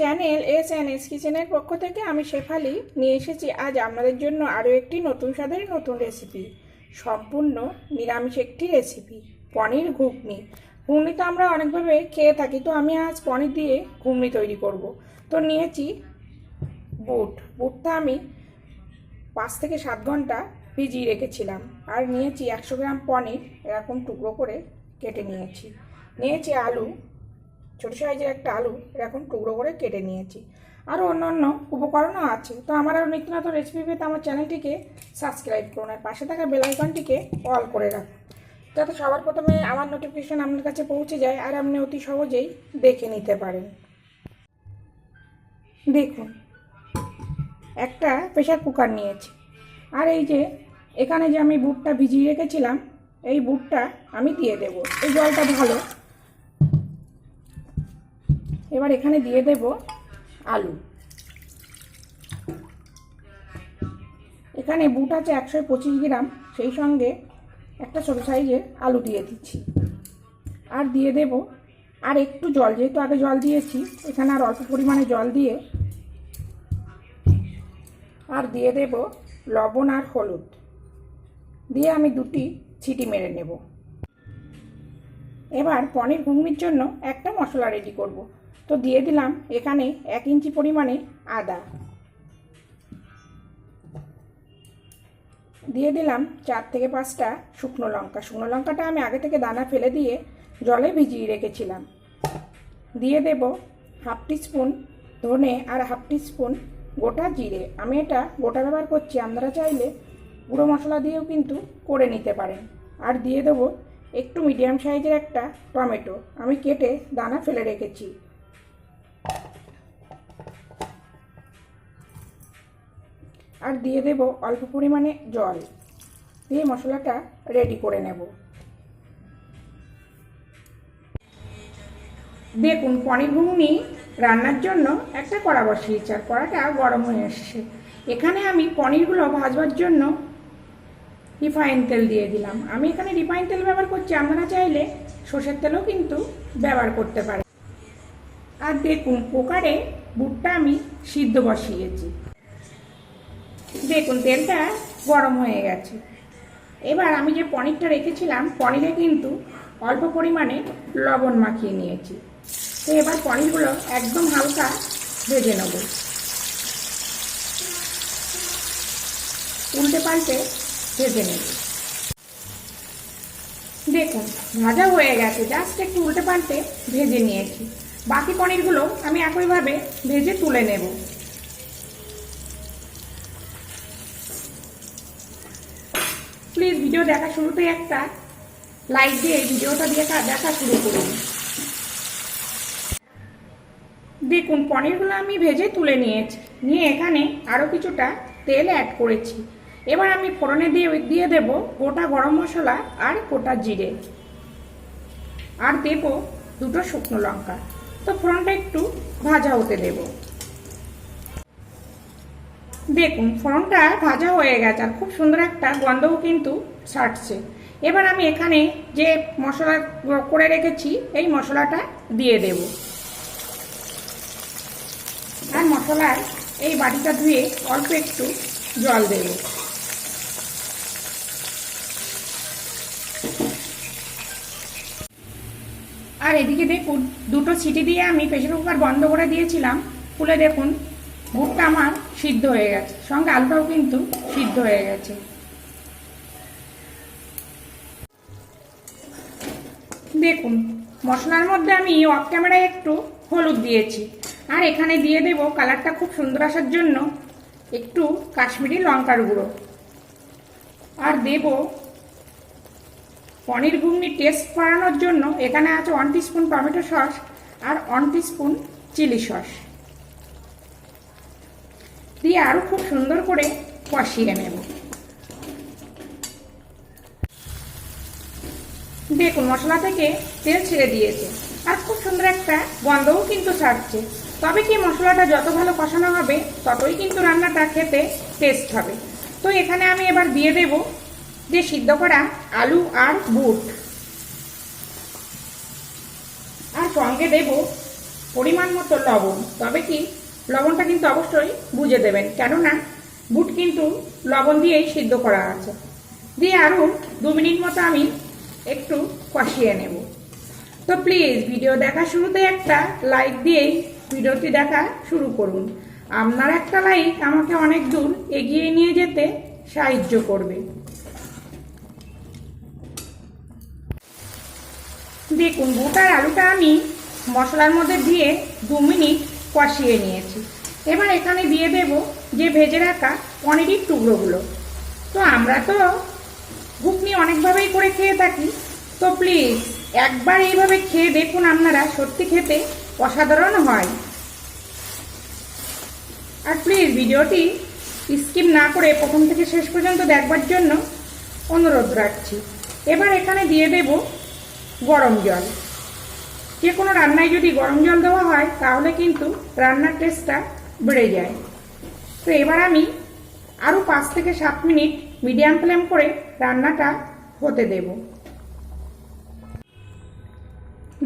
Channel S N S কিচেনের পক্ষ থেকে আমি শেফালি নিয়ে এসেছি আজ আপনাদের জন্য আরও একটি নতুন স্বাদের নতুন রেসিপি সম্পূর্ণ নিরামিষ একটি রেসিপি পনির ঘুগনি। ঘুগনি তো আমরা অনেকভাবে খেয়ে থাকি, তো আমি আজ পনির দিয়ে ঘুগনি তৈরি করব। তো নিয়েছি বুট। বুটটা আমি পাঁচ থেকে সাত ঘণ্টা ভিজিয়ে রেখেছিলাম। আর নিয়েছি একশো গ্রাম পনির, এরকম টুকরো করে কেটে নিয়েছি। নিয়েছি আলু ছোটো সাইজের একটা আলু এরকম টুকরো করে কেটে নিয়েছি। আরও অন্য অন্য উপকরণও আছে। তো আমার আরও নিত্য নতুন রেসিপি পেতে আমার চ্যানেলটিকে সাবস্ক্রাইব করুন আর পাশে থাকা বেল আইকনটিকে অল করে রাখুন। যাতে সবার প্রথমে আমার নোটিফিকেশন আপনার কাছে পৌঁছে যায় আর আপনি অতি সহজেই দেখে নিতে পারেন। দেখুন, একটা প্রেশার কুকার নিয়েছি। আর এই যে, এখানে যে আমি বুটটা ভিজিয়ে রেখেছিলাম, এই বুটটা আমি দিয়ে দেব। এই জলটা ভালো এবার এখানে দিয়ে দেব আলু। এখানে বুট আছে একশো পঁচিশ গ্রাম, সেই সঙ্গে একটা ছোটো সাইজের আলু দিয়ে দিচ্ছি। আর দিয়ে দেব আর একটু জল, যেহেতু আগে জল দিয়েছি, এখানে আর অল্প পরিমাণে জল দিয়ে আর দিয়ে দেব লবণ আর হলুদ। দিয়ে আমি দুটি ছিটি মেরে নেব। এবার পনির ঘুগনির জন্য একটা মশলা রেডি করব। তো দিয়ে দিলাম এখানে এক ইঞ্চি পরিমাণে আদা। দিয়ে দিলাম চার থেকে পাঁচটা শুকনো লঙ্কা। শুকনো লঙ্কাটা আমি আগে থেকে দানা ফেলে দিয়ে জলে ভিজিয়ে রেখেছিলাম। দিয়ে দেব হাফ স্পুন ধনে আর হাফ স্পুন গোটা জিরে। আমি এটা গোটা ব্যবহার করছি, আপনারা চাইলে গুঁড়ো মশলা দিয়েও কিন্তু করে নিতে পারেন। আর দিয়ে দেবো একটু মিডিয়াম সাইজের একটা টমেটো। আমি কেটে দানা ফেলে রেখেছি। আর দিয়ে দেব অল্প পরিমাণে জল। দিয়ে মশলাটা রেডি করে নেব। দেখুন, পনির ঘুগনি রান্নার জন্য একটা কড়া বসিয়েছি আর কড়াটা গরম হয়ে এসছে। এখানে আমি পনিরগুলো ভাজবার জন্য রিফাইন তেল দিয়ে দিলাম। আমি এখানে রিফাইন তেল ব্যবহার করছি, আপনারা চাইলে সর্ষের তেলও কিন্তু ব্যবহার করতে পারেন। আর দেখুন, কুকারে বুটটা আমি সিদ্ধ বসিয়েছি। দেখুন তেলটা গরম হয়ে গেছে। এবার আমি যে পনিরটা রেখেছিলাম, পনিরে কিন্তু অল্প পরিমাণে লবণ মাখিয়ে নিয়েছি। তো এবার পনিরগুলো একদম হালকা ভেজে নেব। উল্টে পাল্টে ভেজে নেব। দেখুন, ভাজা হয়ে গেছে জাস্ট একটু উল্টে পাল্টে ভেজে নিয়েছি। বাকি পনিরগুলো আমি একইভাবে ভেজে তুলে নেব। ভিডিও দেখা শুরুতেই একটা লাইক দিয়ে ভিডিওটা দিয়ে দেখা শুরু করুন। দেখুন, পনিরগুলো আমি ভেজে তুলে নিয়েছি। নিয়ে এখানে আরও কিছুটা তেল অ্যাড করেছি। এবার আমি ফোড়নে দিয়ে দিয়ে দেব গোটা গরম মশলা আর গোটা জিরে। আর দেব দুটো শুকনো লঙ্কা। তো ফোড়নটা একটু ভাজা হতে দেব। দেখুন ফোড়নটা ভাজা হয়ে গেছে আর খুব সুন্দর একটা গন্ধও কিন্তু ছাড়ছে। এবার আমি এখানে যে মশলা করে রেখেছি, এই মশলাটা দিয়ে দেব। আর মশলার এই বাটিটা ধুয়ে অল্প একটু জল দেব। আর এদিকে দেখুন, দুটো সিটি দিয়ে আমি প্রেশার কুকার বন্ধ করে দিয়েছিলাম। খুলে দেখুন, ভুটটা আমার সিদ্ধ হয়ে গেছে। সঙ্গে আলুটাও কিন্তু সিদ্ধ হয়ে গেছে। দেখুন, মশলার মধ্যে আমি অফ ক্যামেরায় একটু হলুদ দিয়েছি। আর এখানে দিয়ে দেব কালারটা খুব সুন্দর আসার জন্য একটু কাশ্মীরি লঙ্কার গুঁড়ো। আর দেব পনির ঘুগনি টেস্ট করানোর জন্য এখানে আছে ওয়ান স্পুন টমেটো সস আর ওয়ান স্পুন চিলি সস দিয়ে আরও খুব সুন্দর করে কষিয়ে নেব। দেখুন, মশলা থেকে তেল ছেড়ে দিয়েছে। আর খুব সুন্দর একটা গন্ধও কিন্তু ছাড়ছে। তবে কি মশলাটা যত ভালো কষানো হবে, ততই কিন্তু রান্নাটা খেতে টেস্ট হবে। তো এখানে আমি এবার দিয়ে দেব যে সিদ্ধ করা আলু আর বুট। আর সঙ্গে দেব পরিমাণ মতো লবণ। তবে কি লবণটা কিন্তু অবশ্যই বুঝে দেবেন। কেননা বুট কিন্তু লবণ দিয়েই সিদ্ধ করা আছে। দিয়ে আরও দু মিনিট মতো আমি একটু কষিয়ে নেব। তো প্লিজ ভিডিও দেখা শুরুতে একটা লাইক দিয়েই ভিডিওটি দেখা শুরু করুন। আপনার একটা লাইক আমাকে অনেক দূর এগিয়ে নিয়ে যেতে সাহায্য করবে। দেখুন, বুট আর আলুটা আমি মশলার মধ্যে দিয়ে দু মিনিট কষিয়ে নিয়েছি। এবার এখানে দিয়ে দেব যে ভেজে রাখা পনিরের টুকরোগুলো। তো আমরা তো ঘুগনি অনেকভাবেই করে খেয়ে থাকি। তো প্লিজ, একবার এইভাবে খেয়ে দেখুন আপনারা, সত্যি খেতে অসাধারণ হয়। আর প্লিজ ভিডিওটি স্কিপ না করে প্রথম থেকে শেষ পর্যন্ত দেখবার জন্য অনুরোধ রাখছি। এবার এখানে দিয়ে দেব গরম জল। যে কোনো রান্নায় যদি গরম জল দেওয়া হয়, তাহলে কিন্তু রান্নার টেস্টটা বেড়ে যায়। তো এবার আমি আরও পাঁচ থেকে সাত মিনিট মিডিয়াম ফ্লেম করে রান্নাটা হতে দেব।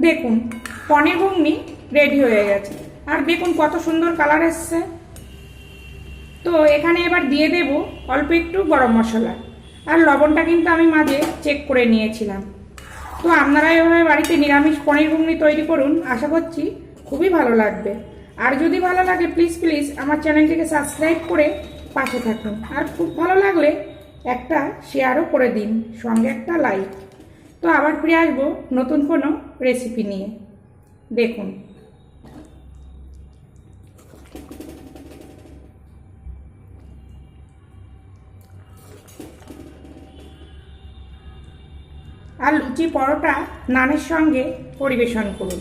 দেখুন, পনির ঘুগনি রেডি হয়ে গেছে। আর দেখুন কত সুন্দর কালার এসছে। তো এখানে এবার দিয়ে দেব অল্প একটু গরম মশলা। আর লবণটা কিন্তু আমি মাঝে চেক করে নিয়েছিলাম। তো আপনারা এভাবে বাড়িতে নিরামিষ পনির ঘুগনি তৈরি করুন, আশা করছি খুবই ভালো লাগবে। আর যদি ভালো লাগে প্লিজ প্লিজ আমার চ্যানেলটিকে সাবস্ক্রাইব করে পাশে থাকুন। আর খুব ভালো লাগলে একটা শেয়ারও করে দিন, সঙ্গে একটা লাইক তো আবার ফিরে আসব নতুন কোনো রেসিপি নিয়ে। দেখুন। আর লুচি পরোটা নানের সঙ্গে পরিবেশন করুন।